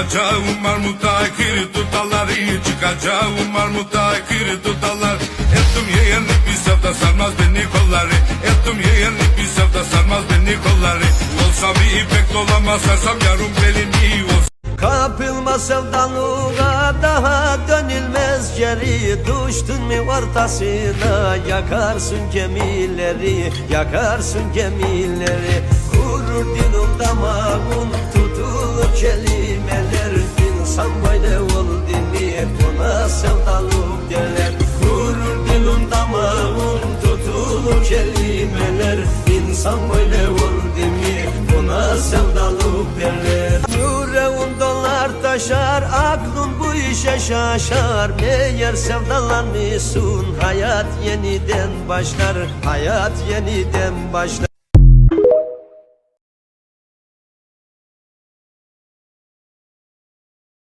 Çıkacağım marmuta kiri tutaları Çıkacağım marmuta kiri tutalar Ettim yeğenlik bir sevda sarmaz beni kolları. Ettim yeğenlik bir sevda sarmaz beni kolları. Olsam bir ipek dolamaz sarsam yarım belimi Olsam Kapılma sevdalığa daha dönülmez geri Düştün mü ortasına yakarsın gemileri Yakarsın gemileri. Kurur dilim damağım tutulur kelimeler İnsan böyle oldu mi buna sevdalık derler. Kurur dilim damağım tutulur kelimeler. İnsan böyle oldu mi buna sevdalık derler. Yüreğim dolar taşar aklım bu işe şaşar. Meğer sevdalanmışsın hayat yeniden başlar. Hayat yeniden başlar